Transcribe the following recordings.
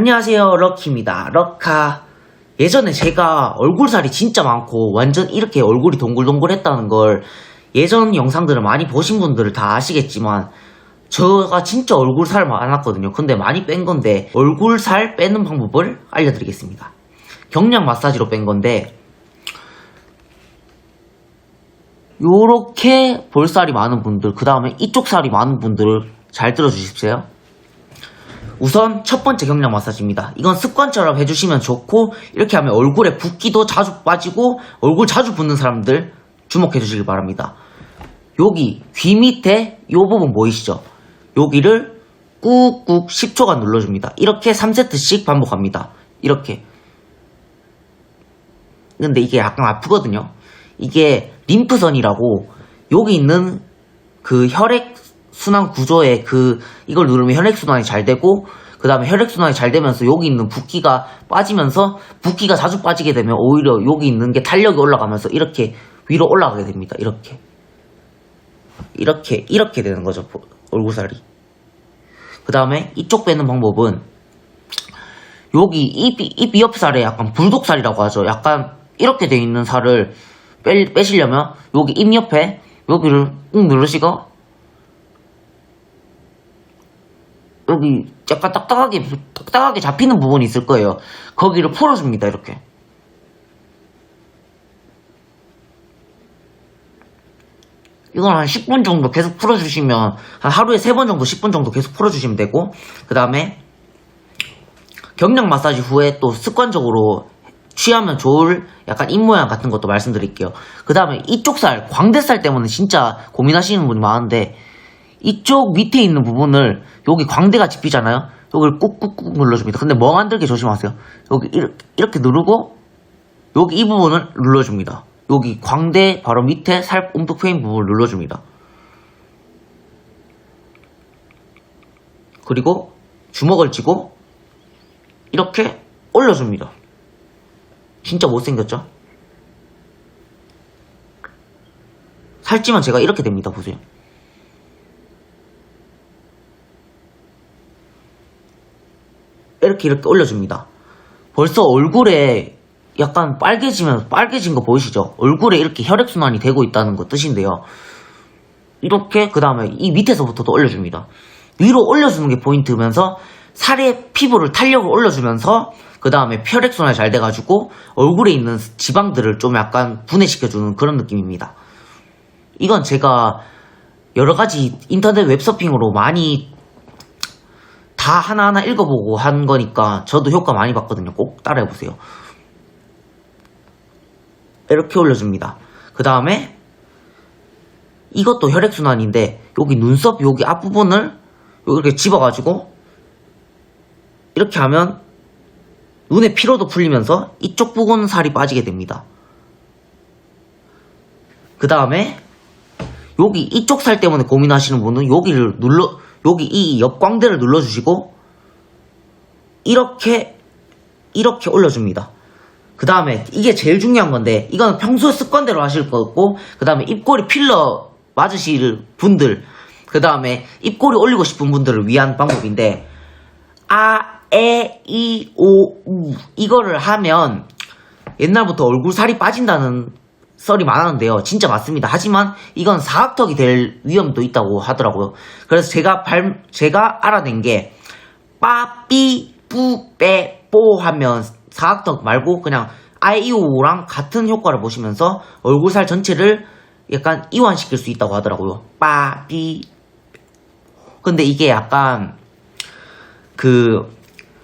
안녕하세요, 럭키입니다. 럭카. 예전에 제가 얼굴살이 진짜 많고 완전 이렇게 얼굴이 동글동글 했다는 걸 예전 영상들을 많이 보신 분들은 다 아시겠지만 제가 진짜 얼굴살 많았거든요. 근데 많이 뺀 건데 얼굴살 빼는 방법을 알려드리겠습니다. 경량 마사지로 뺀 건데 요렇게 볼살이 많은 분들 그 다음에 이쪽 살이 많은 분들을 잘 들어주십시오. 우선 첫 번째 경량 마사지입니다. 이건 습관처럼 해주시면 좋고 이렇게 하면 얼굴에 붓기도 자주 빠지고 얼굴 자주 붓는 사람들 주목해 주시길 바랍니다. 여기 귀 밑에 요 부분 보이시죠? 여기를 꾹꾹 10초간 눌러줍니다. 이렇게 3세트씩 반복합니다. 이렇게. 근데 이게 약간 아프거든요. 이게 림프선이라고 여기 있는 그 혈액 순환 구조에 그 이걸 누르면 혈액 순환이 잘 되고 그 다음에 혈액 순환이 잘 되면서 여기 있는 붓기가 빠지면서 붓기가 자주 빠지게 되면 오히려 여기 있는 게 탄력이 올라가면서 이렇게 위로 올라가게 됩니다. 이렇게 이렇게 이렇게 되는 거죠 보- 얼굴살이. 그 다음에 이쪽 빼는 방법은 여기 입, 입 옆살에 약간 불독살이라고 하죠. 약간 이렇게 돼 있는 살을 빼, 빼시려면 여기 입 옆에 여기를 꾹 누르시고 여기 약간 딱딱하게 딱딱하게 잡히는 부분이 있을 거예요. 거기를 풀어줍니다. 이렇게. 이건 한 10분 정도 계속 풀어주시면 한 하루에 3번 정도 10분 정도 계속 풀어주시면 되고 그 다음에 경량 마사지 후에 또 습관적으로 취하면 좋을 약간 입모양 같은 것도 말씀드릴게요. 그 다음에 이쪽 살, 광대살 때문에 진짜 고민하시는 분이 많은데 이쪽 밑에 있는 부분을 여기 광대가 짚히잖아요. 여기를 꾹꾹꾹 눌러줍니다. 근데 멍 안 들게 조심하세요. 여기 이렇게, 이렇게 누르고 여기 이 부분을 눌러줍니다. 여기 광대 바로 밑에 살 움푹 패인 부분을 눌러줍니다. 그리고 주먹을 쥐고 이렇게 올려줍니다. 진짜 못생겼죠? 살찌면 제가 이렇게 됩니다. 보세요. 이렇게 이렇게 올려줍니다. 벌써 얼굴에 약간 빨개지면 빨개진 거 보이시죠? 얼굴에 이렇게 혈액순환이 되고 있다는 거 뜻인데요. 이렇게 그 다음에 이 밑에서부터도 올려줍니다. 위로 올려주는 게 포인트면서 살의 피부를 탄력을 올려주면서 그 다음에 혈액순환이 잘 돼가지고 얼굴에 있는 지방들을 좀 약간 분해시켜주는 그런 느낌입니다. 이건 제가 여러 가지 인터넷 웹서핑으로 많이 다 하나하나 읽어보고 한 거니까 저도 효과 많이 봤거든요. 꼭 따라해보세요. 이렇게 올려줍니다. 그 다음에 이것도 혈액순환인데 여기 눈썹 여기 앞부분을 이렇게 집어가지고 이렇게 하면 눈의 피로도 풀리면서 이쪽 부분 살이 빠지게 됩니다. 그 다음에 여기 이쪽 살 때문에 고민하시는 분은 여기를 눌러 여기 이 옆광대를 눌러주시고 이렇게 이렇게 올려줍니다. 그 다음에 이게 제일 중요한 건데 이건 평소 습관대로 하실 거고 그 다음에 입꼬리 필러 맞으실 분들 그 다음에 입꼬리 올리고 싶은 분들을 위한 방법인데 아, 에, 이, 오, 우 이거를 하면 옛날부터 얼굴 살이 빠진다는 썰이 많았는데요. 진짜 맞습니다. 하지만 이건 사각턱이 될 위험도 있다고 하더라고요. 그래서 제가 발, 제가 알아낸 게 빠 삐, 뿌, 빼, 뽀 하면 사각턱 말고 그냥 아이오랑 같은 효과를 보시면서 얼굴 살 전체를 약간 이완시킬 수 있다고 하더라고요. 빠 삐. 근데 이게 약간 그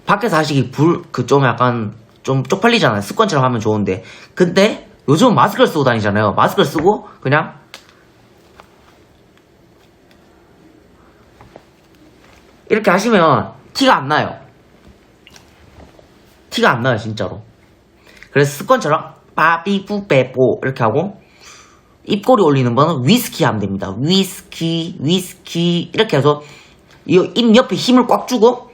밖에서 하시기 불 그 좀 약간 좀 쪽팔리잖아요. 습관처럼 하면 좋은데 근데 요즘 은 마스크를 쓰고 다니잖아요. 마스크를 쓰고 그냥 이렇게 하시면 티가 안 나요. 티가 안 나요, 진짜로. 그래서 습관처럼 빠삐뿌빼뽀 이렇게 하고 입꼬리 올리는 거는 위스키 하면 됩니다. 위스키, 위스키 이렇게 해서 이입 옆에 힘을 꽉 주고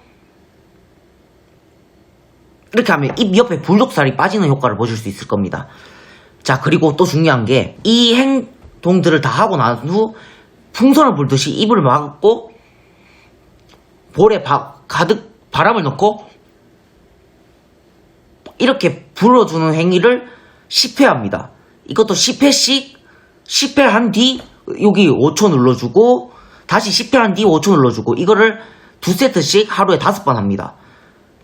이렇게 하면 입 옆에 불독살이 빠지는 효과를 보실 수 있을 겁니다. 자, 그리고 또 중요한 게 이 행동들을 다 하고 난 후 풍선을 불듯이 입을 막고 볼에 바- 가득 바람을 넣고 이렇게 불어주는 행위를 10회 합니다. 이것도 10회씩 10회 한 뒤 여기 5초 눌러주고 다시 10회 한 뒤 5초 눌러주고 이거를 두 세트씩 하루에 다섯 번 합니다.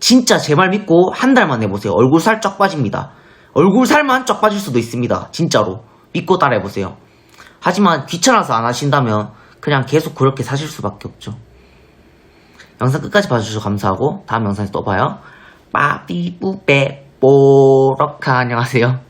진짜 제 말 믿고 한 달만 해보세요. 얼굴 살 쫙 빠집니다. 얼굴 살만 쫙 빠질 수도 있습니다. 진짜로. 믿고 따라해보세요. 하지만 귀찮아서 안 하신다면 그냥 계속 그렇게 사실 수밖에 없죠. 영상 끝까지 봐주셔서 감사하고 다음 영상에서 또 봐요. 빠삐뿌빼 뽀럭카 안녕하세요.